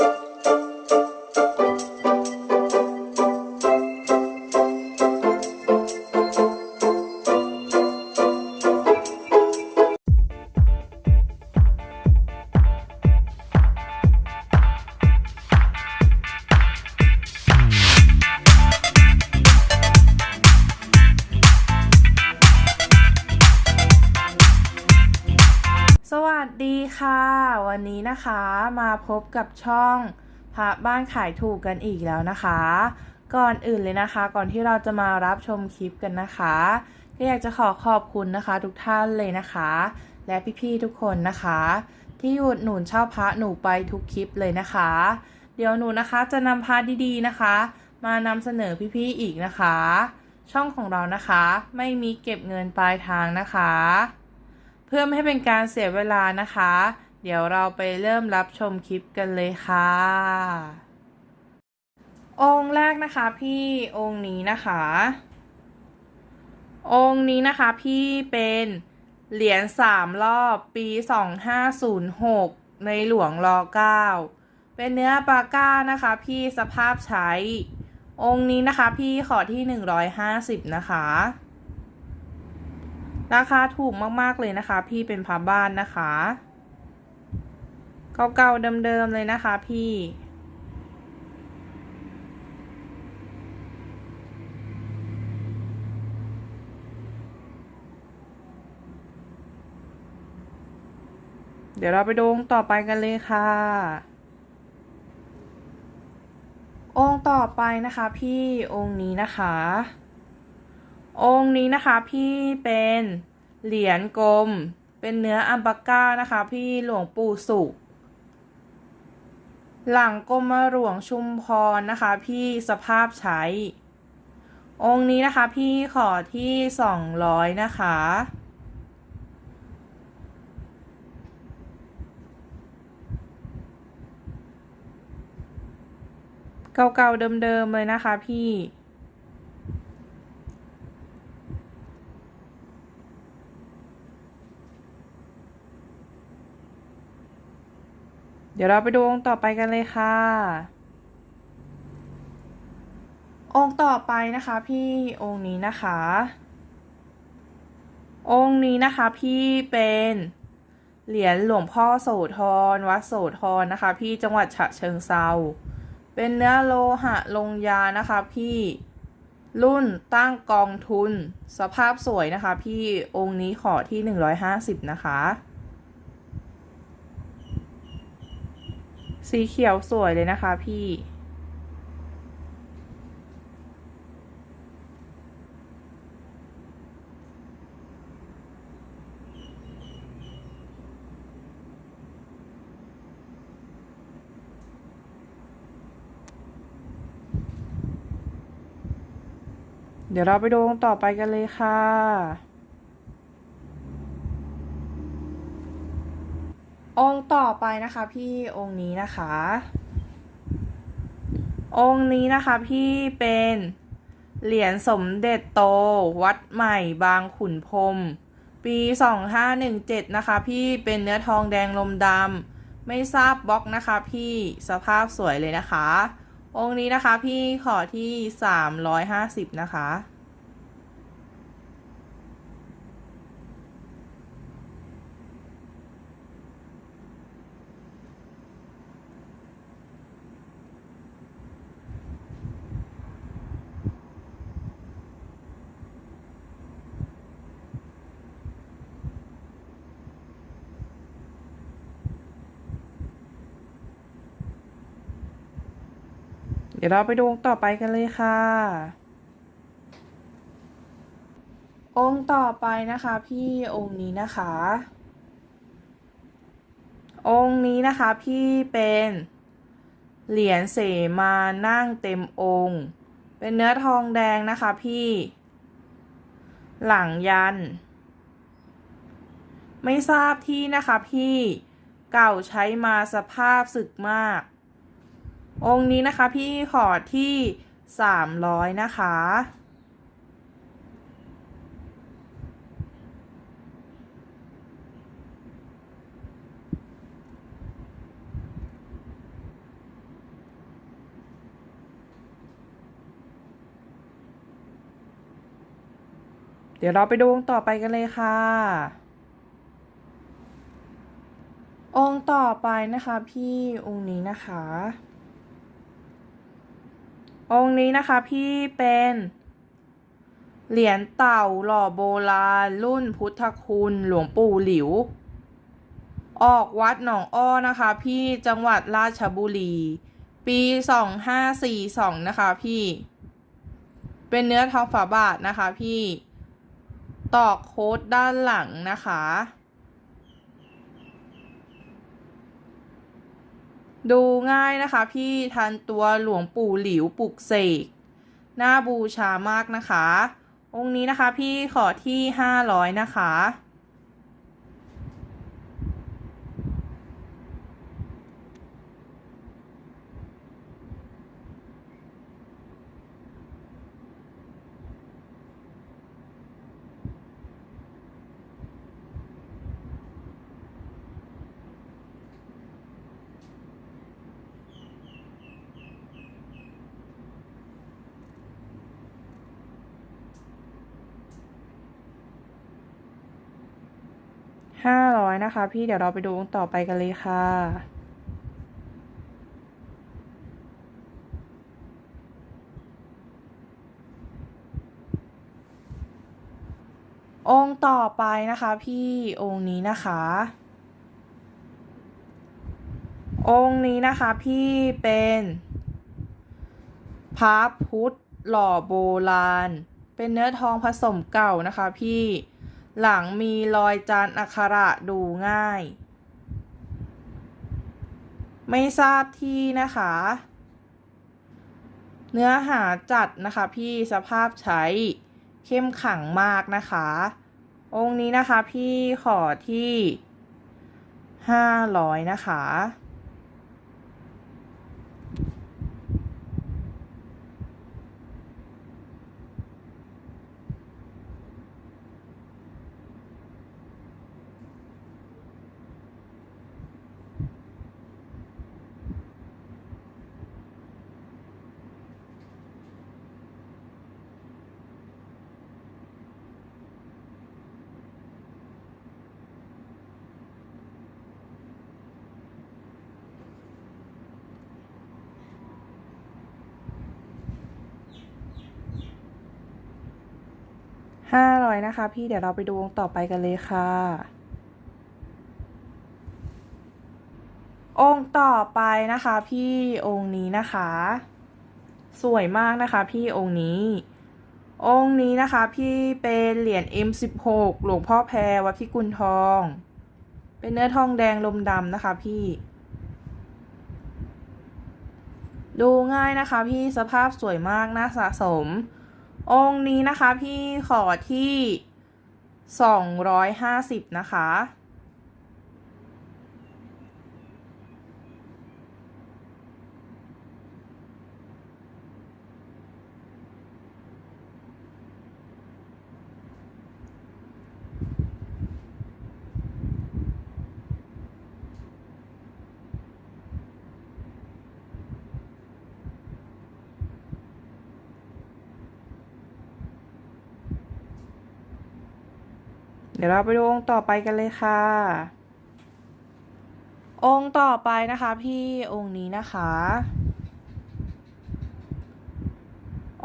ส พบกับช่องพระบ้านขายถูกกันอีกแล้วนะคะ ก่อนอื่นเลยนะคะ ก่อนที่เราจะมารับชมคลิปกันนะคะก็อยากจะขอขอบคุณนะคะ ทุกท่านเลยนะคะ และพี่ๆทุกคนนะคะ ที่อุดหนุนเช่าพระหนูไปทุกคลิปเลยนะคะ เดี๋ยวหนูนะคะจะนำพระดีๆนะคะ มานำเสนอพี่ๆอีกนะคะ ช่องของเรานะคะไม่มีเก็บเงินปลายทางนะคะ เพื่อไม่ให้เป็นการเสียเวลานะคะ เดี๋ยวเราไปเริ่มรับชมคลิปกันเลยค่ะ องค์แรกนะคะพี่องค์นี้นะคะ องค์นี้นะคะพี่เป็นเหรียญสามรอบปี2506ในหลวงรอเก้าเป็นเนื้อปาก้านะคะพี่สภาพใช้ องค์นี้นะคะพี่ขอที่150นะคะ ราคาถูกมากๆเลยนะคะ พี่เป็นพาบ้านนะคะ เก่าๆเดิมๆเลยนะคะพี่เดี๋ยวเราไปดูองค์ต่อไปกันเลยค่ะ องค์ต่อไปนะคะพี่องค์นี้นะคะ องค์นี้นะคะพี่เป็นเหรียญกลม เป็นเนื้ออัมปาก้านะคะ พี่หลวงปู่สุข หลังกรมหลวงชุมพรนะคะ พี่สภาพใช้ องค์นี้นะคะพี่ขอที่สองร้อยนะคะ เก่าๆเดิมๆเลยนะคะพี่ ดี๋ยวเราไปดูองค์ต่อไปกันเลยค่ะ องค์ต่อไปนะคะพี่องค์นี้นะคะ องค์นี้นะคะพี่เป็นเหรียญหลวงพ่อโสธรวัดโสธรนะคะ พี่จังหวัดฉะเชิงเซาเป็นเนื้อโลหะลงยานะคะพี่รุ่นตั้งกองทุน สภาพสวยนะคะ พี่องค์นี้ขอที่ 150 นะคะ สีเขียวสวยเลยนะคะพี่ เดี๋ยวเราไปดูองต่อไปกันเลยค่ะ องค์ต่อไปนะคะพี่องค์นี้นะคะ องค์นี้นะคะพี่เป็นเหรียญสมเด็จโต วัดใหม่บางขุนพรมปี2517นะคะพี่เป็นเนื้อทองแดงลมดำไม่ทราบบล็อกนะคะพี่สภาพสวยเลยนะคะ องค์นี้นะคะพี่ขอที่350นะคะ เดี๋ยวเราไปดูองค์ต่อไปกันเลยค่ะ องค์ต่อไปนะคะพี่องค์นี้นะคะ องค์นี้นะคะพี่เป็นเหรียญเสมานั่งเต็มองค์ เป็นเนื้อทองแดงนะคะพี่ หลังยัน ไม่ทราบที่นะคะพี่เก่าใช้มาสภาพสึกมาก องค์นี้นะคะพี่ขอที่สามร้อยนะคะ เดี๋ยวเราไปดูองค์ต่อไปกันเลยค่ะ องค์ต่อไปนะคะพี่องค์นี้นะคะ องค์นี้นะคะพี่เป็นเหรียญเต่าหล่อโบราณ รุ่นพุทธคุณหลวงปู่หลิว ออกวัดหนองอ้อนะคะ พี่จังหวัดราชบุรี ปีสองห้าสี่สองนะคะพี่ เป็นเนื้อทองฝาบาทนะคะพี่ ตอกโค้ดด้านหลังนะคะ ดูง่ายนะคะ พี่ทันตัวหลวงปู่หลิวปลุกเสกน่าบูชามากนะคะ องค์นี้นะคะพี่ขอที่ห้าร้อยนะคะ นะคะ พี่เดี๋ยวเราไปดูองค์ต่อไปกันเลยค่ะองค์ต่อไปนะคะพี่องค์นี้นะคะ องค์นี้นะคะพี่เป็นพระพุทธหล่อโบราณ เป็นเนื้อทองผสมเก่านะคะพี่ หลังมีรอยจานอักขระดูง่าย ไม่ทราบที่นะคะ เนื้อหาจัดนะคะพี่สภาพใช้เข้มขังมากนะคะ องค์นี้นะคะพี่ขอที่ห้าร้อยนะคะ อยนะคะ พี่เดี๋ยวเราไปดูวงต่อไปกันเลยค่ะ องค์ต่อไปนะคะ พี่องค์นี้นะคะ สวยมากนะคะ พี่องค์นี้ องค์นี้นะคะ พี่เป็นเหรียญ M16 หลวงพ่อแพรวัดพิกุลทอง เป็นเนื้อทองแดงลมดำนะคะ พี่ดูง่ายนะคะพี่สภาพสวยมากน่าสะสม องค์นี้นะคะพี่ขอที่สองร้อยห้าสิบนะคะ เดี๋ยวเราไปดูองค์ต่อไปกันเลยค่ะ องค์ต่อไปนะคะพี่องค์นี้นะคะ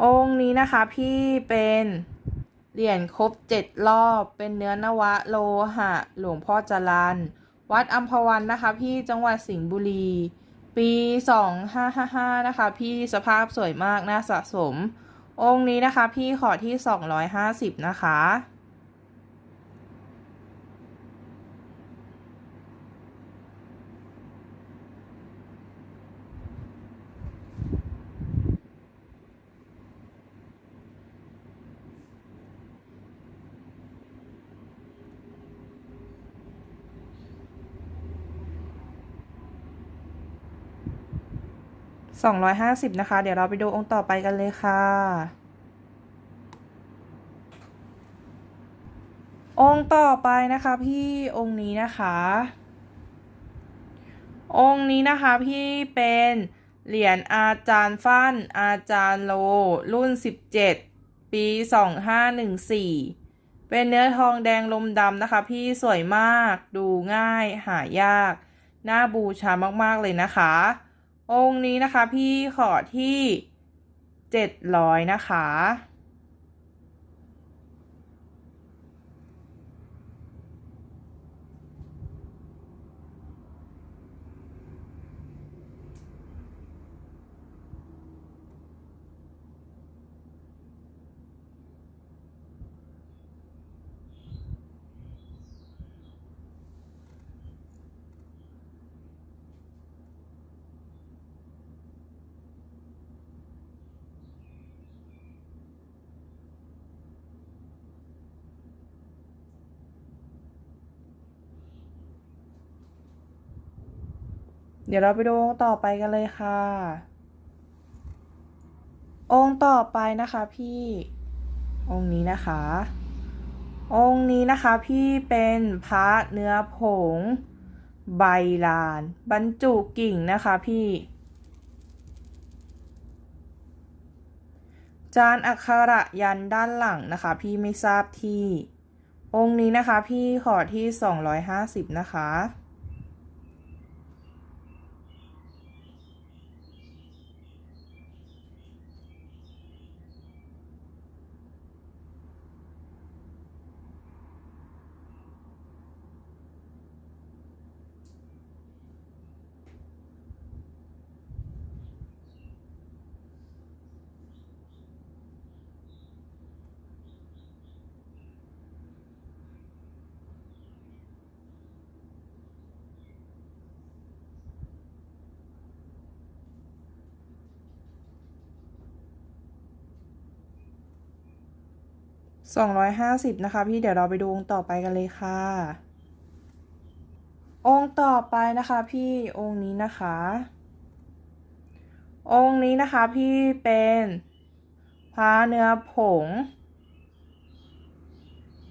องค์นี้นะคะพี่เป็นเหรียญครบเจ็ดรอบ เป็นเนื้อนวะโลหะ หลวงพ่อจรันวัดอัมพวันนะคะพี่จังหวัดสิงห์บุรี ปีสองห้าห้าห้านะคะพี่สภาพสวยมากน่าสะสม องค์นี้นะคะพี่ขอที่สองร้อยห้าสิบนะคะ สองร้อยห้าสิบนะคะ เดี๋ยวเราไปดูองค์ต่อไปกันเลยค่ะ องค์ต่อไปนะคะ พี่องค์นี้นะคะ องค์นี้นะคะพี่เป็นเหรียญอาจารย์ฟั่น อาจารย์โล รุ่นสิบเจ็ดปีสองห้าหนึ่งสี่เป็นเนื้อทองแดงลมดำนะคะ พี่สวยมากดูง่ายหายาก น่าบูชามากๆเลยนะคะ องค์นี้นะคะพี่ขอที่เจ็ดร้อยนะคะ เดี๋ยวเราไปดูองค์ต่อไปกันเลยค่ะ องค์ต่อไปนะคะพี่ องค์นี้นะคะ องค์นี้นะคะพี่เป็นพระเนื้อผง ใบลาน บรรจุกิ่งนะคะพี่ จานอักขระยันด้านหลังนะคะ พี่ไม่ทราบที่ องค์นี้นะคะพี่ขอที่ 250 นะคะ สองร้อยห้าสิบนะคะ พี่เดี๋ยวเราไปดูองค์ต่อไปกันเลยค่ะ องค์ต่อไปนะคะพี่องค์นี้นะคะ องค์นี้นะคะพี่เป็นพระเนื้อผง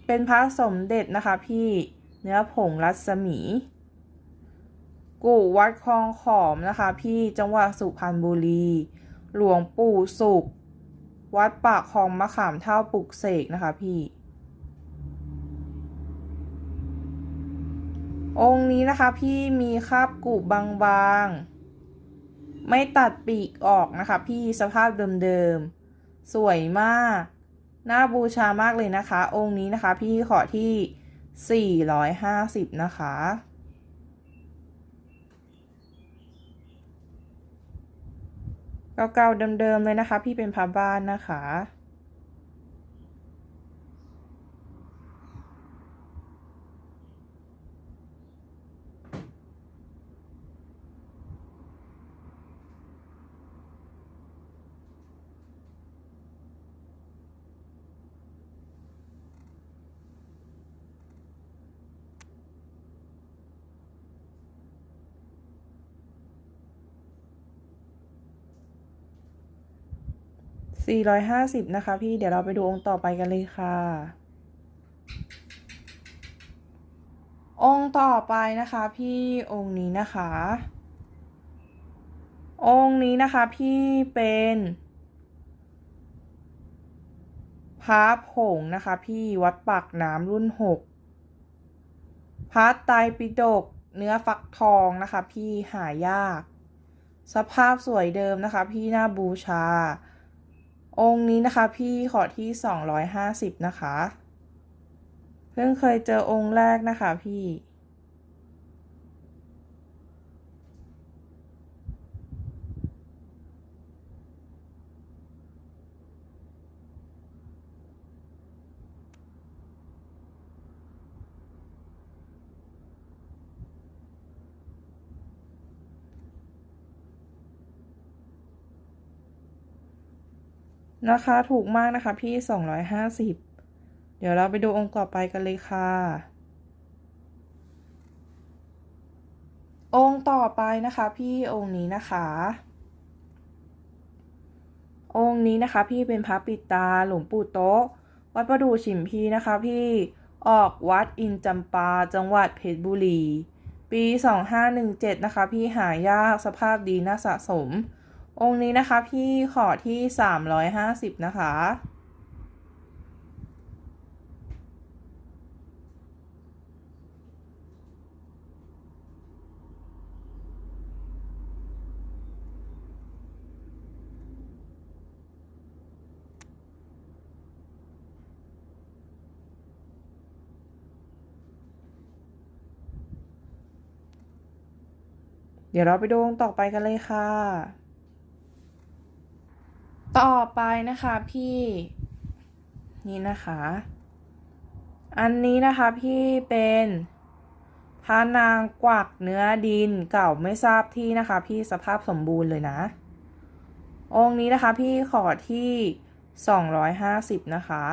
เป็นพระสมเด็จนะคะพี่เนื้อผงรัศมี กู่วัดคลองขอมนะคะ พี่จังหวัดสุพรรณบุรี หลวงปู่สุข วัดปากคลองมะขามเท่าปลุกเสกนะคะพี่ องค์นี้นะคะพี่มีคาบกุบางๆ ไม่ตัดปีกออกนะคะพี่สภาพเดิมๆ สวยมาก น่าบูชามากเลยนะคะ องค์นี้นะคะพี่ขอที่ 450 นะคะ เก่าๆเดิมๆเลยนะคะ พี่เป็นพาบ้านนะคะ 450 นะคะพี่เดี๋ยวเราไปดูองค์ต่อไปกันเลยค่ะ องค์ต่อไปนะคะ พี่องค์นี้นะคะ องค์นี้นะคะพี่เป็นพระผงนะคะ พี่วัดปากน้ำรุ่นหกพระไตรปิฎกเนื้อฟักทองนะคะ พี่หายาก สภาพสวยเดิมนะคะ พี่หน่าบูชา องค์นี้นะคะพี่ขอที่ 250 นะคะ เพิ่งเคยเจอองค์แรกนะคะพี่ นะคะ ถูกมากนะคะพี่ 250 เดี๋ยวเราไปดูองค์ต่อไปกันเลยค่ะ องค์ต่อไปนะคะพี่องค์นี้นะคะ องค์นี้นะคะ พี่เป็นพระปิตาหลวงปู่โต๊ะ วัดประดู่ฉิมพีนะคะ พี่ออกวัดอินจำปา จังหวัดเพชรบุรี ปี 2517 นะคะ พี่หายากสภาพดีน่าสะสม องค์นี้นะคะพี่ขอที่สามร้อยห้าสิบนะคะ เดี๋ยวเราไปดูองต่อไปกันเลยค่ะ ต่อไปนะคะพี่นี่นะคะ อันนี้นะคะพี่เป็นพระนางกวักเนื้อดินเก่าไม่ทราบที่นะคะ พี่สภาพสมบูรณ์เลยนะ องค์นี้นะคะพี่ขอที่ 250 นะคะ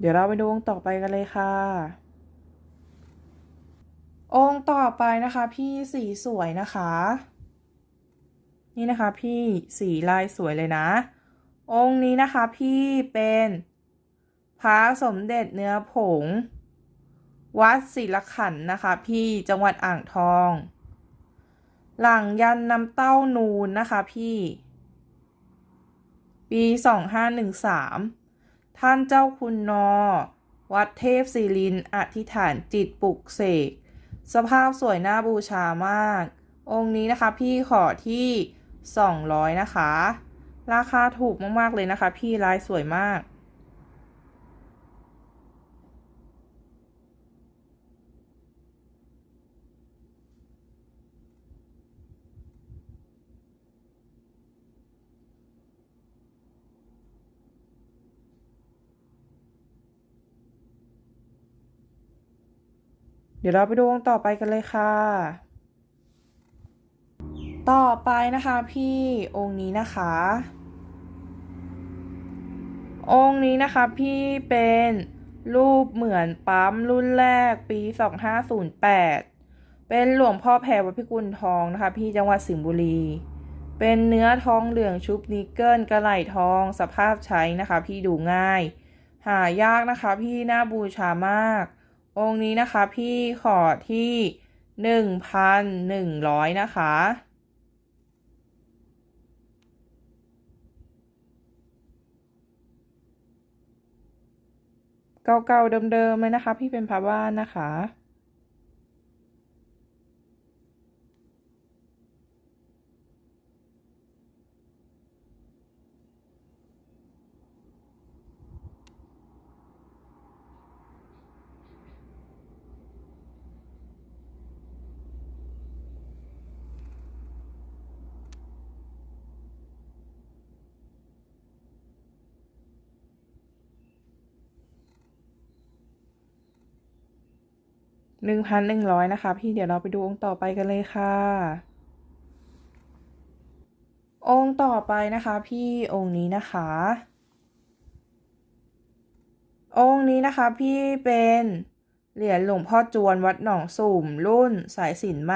เดี๋ยวเราไปดูองค์ต่อไปกันเลยค่ะ องค์ต่อไปนะคะพี่สีสวยนะคะ นี่นะคะพี่สีลายสวยเลยนะ องค์นี้นะคะพี่เป็นพระสมเด็จเนื้อผง วัดศิลขันนะคะพี่จังหวัดอ่างทอง หลังยันน้ำเต้านูนนะคะพี่ ปี2513 ท่านเจ้าคุณนอ วัดเทพศิรินทร์อธิษฐานจิตปลุกเสก สภาพสวยน่าบูชามาก องค์นี้นะคะพี่ขอที่ 200 นะคะ ราคาถูกมาก ๆ เลยนะคะ พี่ลายสวยมาก เดี๋ยวเราไปดูองค์ต่อไปกันเลยค่ะ ต่อไปนะคะพี่องค์นี้นะคะ องค์นี้นะคะพี่เป็นรูปเหมือนปั๊มรุ่นแรกปี 2508 เป็นหลวงพ่อแพรวัดพิกุลทองนะคะ พี่จังหวัดสิงห์บุรี เป็นเนื้อทองเหลืองชุบนิกเกิลกระไหล่ทองสภาพใช้นะคะ พี่ดูง่าย หายากนะคะ พี่น่าบูชามาก องค์นี้นะคะพี่ขอที่หนึ่งพันหนึ่งร้อยนะคะ เก่าๆเดิมๆเลยนะคะ พี่เป็นพระบ้านนะคะ หนึ่งพันหนึ่งร้อยนะคะ พี่เดี๋ยวเราไปดูองค์ต่อไปกันเลยค่ะ องค์ต่อไปนะคะพี่องค์นี้นะคะ องค์นี้นะคะพี่เป็นเหรียญหลวงพ่อจวนวัดหนองสุ่ม รุ่นสายสินไหม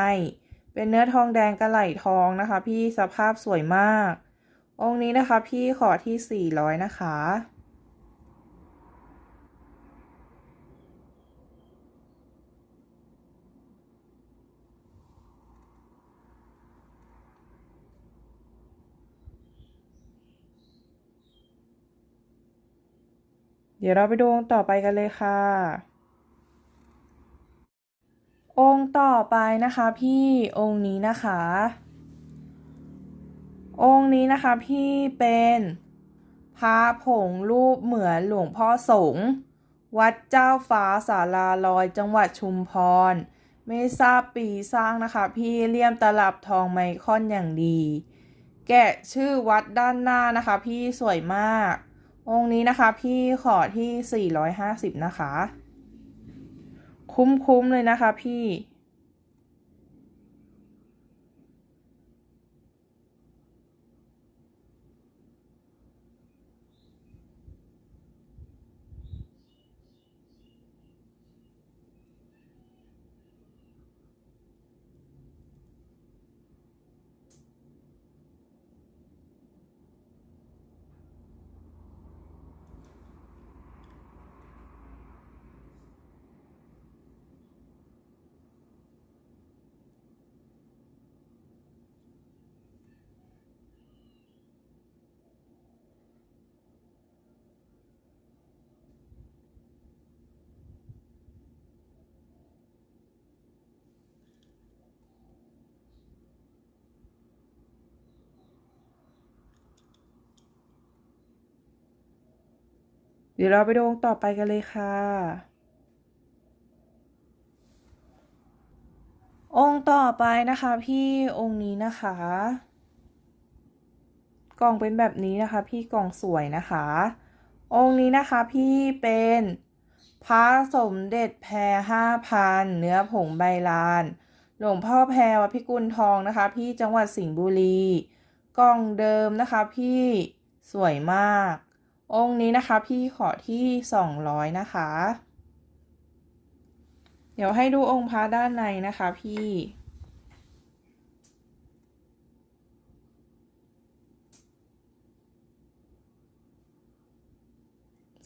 เป็นเนื้อทองแดงกระไหลทองนะคะ พี่สภาพสวยมาก องค์นี้นะคะ พี่ขอที่สี่ร้อยนะคะ ดี๋ยวเราไปดูองค์ต่อไปกันเลยค่ะ องค์ต่อไปนะคะพี่องค์นี้นะคะ องค์นี้นะคะพี่เป็นพระผงรูปเหมือนหลวงพ่อสงฆ์วัดเจ้าฟ้าสาราลอยจังหวัดชุมพร ไม่ทราบปีสร้างนะคะพี่เลี่ยมตลับทองไมคอนอย่างดี แกะชื่อวัดด้านหน้านะคะพี่สวยมาก องค์นี้นะคะพี่ขอที่ 450 นะคะ คุ้มๆเลยนะคะพี่ อ เดี๋ยวเราไปดูองค์ต่อไปกันเลยค่ะ องค์ต่อไปนะคะ พี่องค์นี้นะคะ กล่องเป็นแบบนี้นะคะ พี่กล่องสวยนะคะ องค์นี้นะคะพี่เป็นพระสมเด็จแพรห้าพันเนื้อผงใบลาน หลวงพ่อแพรวัดพิกุลทองนะคะ พี่จังหวัดสิงห์บุรี กล่องเดิมนะคะ พี่สวยมาก องค์นี้นะคะพี่ขอที่สองร้อยนะคะ เดี๋ยวให้ดูองค์พระด้านในนะคะพี่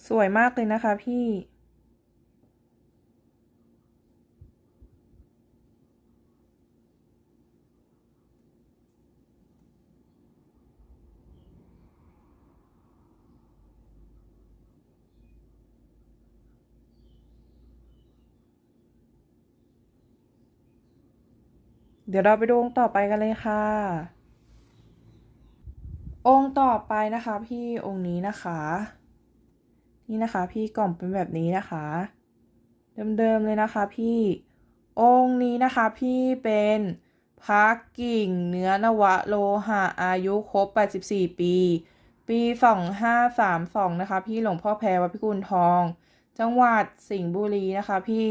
สวยมากเลยนะคะพี่ เดี๋ยวเราไปดูองค์ต่อไปกันเลยค่ะ องค์ต่อไปนะคะ พี่องค์นี้นะคะ นี่นะคะ พี่กล่องเป็นแบบนี้นะคะ เดิมๆเลยนะคะ พี่องค์นี้นะคะ พี่เป็นพระกิ่งเนื้อนวะโลหะอายุครบ 84 ปี ปี2532นะคะ พี่หลวงพ่อแพรวัดพิกุลทอง จังหวัดสิงห์บุรีนะคะ พี่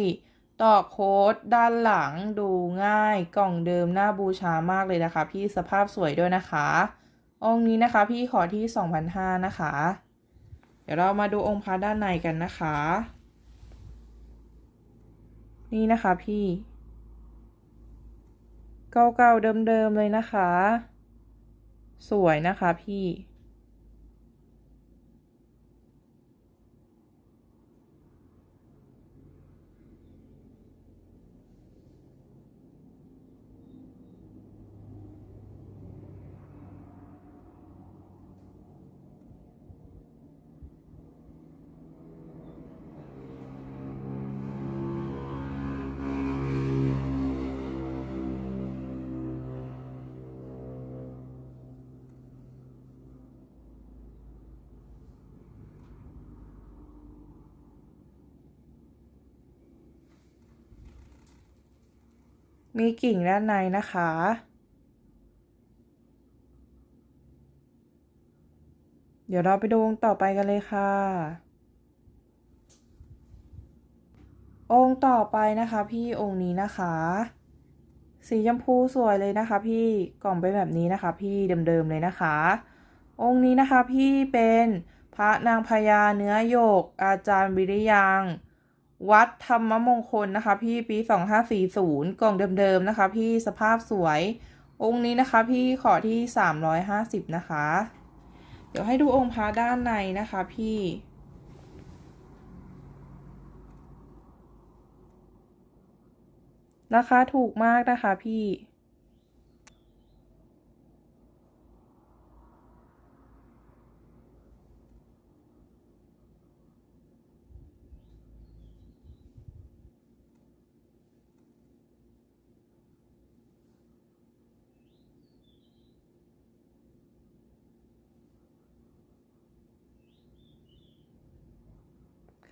ต่อโค้ดด้านหลังดูง่ายกล่องเดิมน่าบูชามากเลยนะคะ พี่สภาพสวยด้วยนะคะ องค์นี้นะคะพี่ขอที่ 2,500นะคะ เดี๋ยวเรามาดูองค์พระด้านในกันนะคะ นี่นะคะพี่เก่าๆเดิมๆเลยนะคะ สวยนะคะพี่ มีกิ่งด้านในนะคะ เดี๋ยวเราไปดูองค์ต่อไปกันเลยค่ะ องค์ต่อไปนะคะพี่องค์นี้นะคะ สีชมพูสวยเลยนะคะ พี่กล่องเป็นแบบนี้นะคะ พี่เดิมๆเลยนะคะ องค์นี้นะคะพี่เป็นพระนางพญาเนื้อโยก อาจารย์วิริยัง วัดธรรมมงคลนะคะ พี่ปี 2540 กล่องเดิมๆนะคะ พี่สภาพสวย องค์นี้นะคะ พี่ขอที่ 350 นะคะ เดี๋ยวให้ดูองค์พระด้านในนะคะพี่ราคาถูกมากนะคะพี่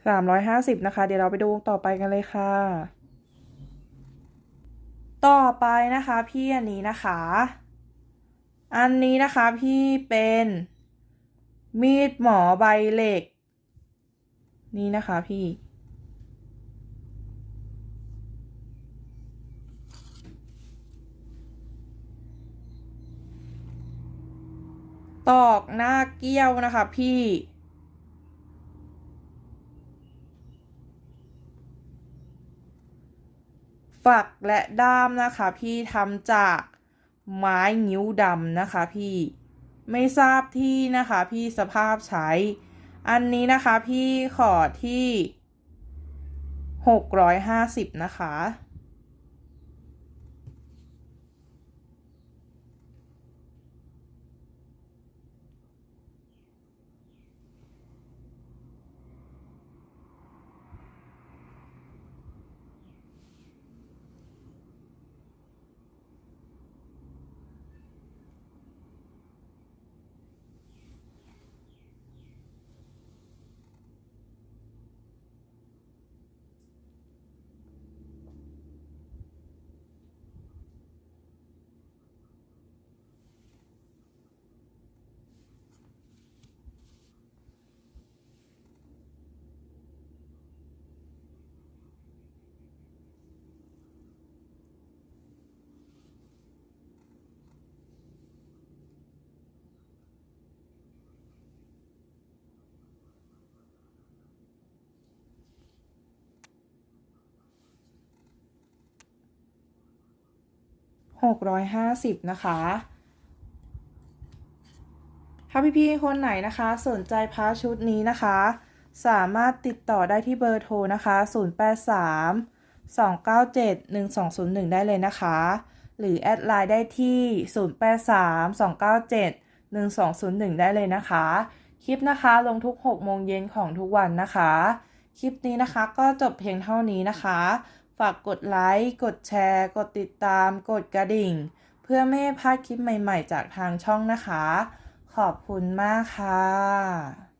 สามร้อยห้าสิบนะคะ เดี๋ยวเราไปดูต่อไปกันเลยค่ะ ต่อไปนะคะพี่อันนี้นะคะ อันนี้นะคะพี่เป็นมีดหมอใบเหล็ก นี่นะคะพี่ตอกหน้าเกี้ยวนะคะพี่ ฝักและด้ามนะคะ พี่ทำจากไม้งิ้วดำนะคะ พี่ไม่ทราบที่นะคะ พี่สภาพใช้ อันนี้นะคะ พี่ขอที่หกร้อยห้าสิบนะคะ 650 นะคะ ถ้าพี่ๆคนไหนนะคะ สนใจพระชุดนี้นะคะ สามารถติดต่อได้ที่เบอร์โทรนะคะ 083 297 1201 ได้เลยนะคะ หรือแอดไลน์ได้ที่ 083 297 1201 ได้เลยนะคะ คลิปนะคะลงทุก 6 โมงเย็นของทุกวันนะคะ คลิปนี้นะคะก็จบเพียงเท่านี้นะคะ ฝากกดไลค์ กดแชร์ กดติดตาม กดกระดิ่ง เพื่อไม่ให้พลาดคลิปใหม่ๆ จากทางช่องนะคะ ขอบคุณมากค่ะ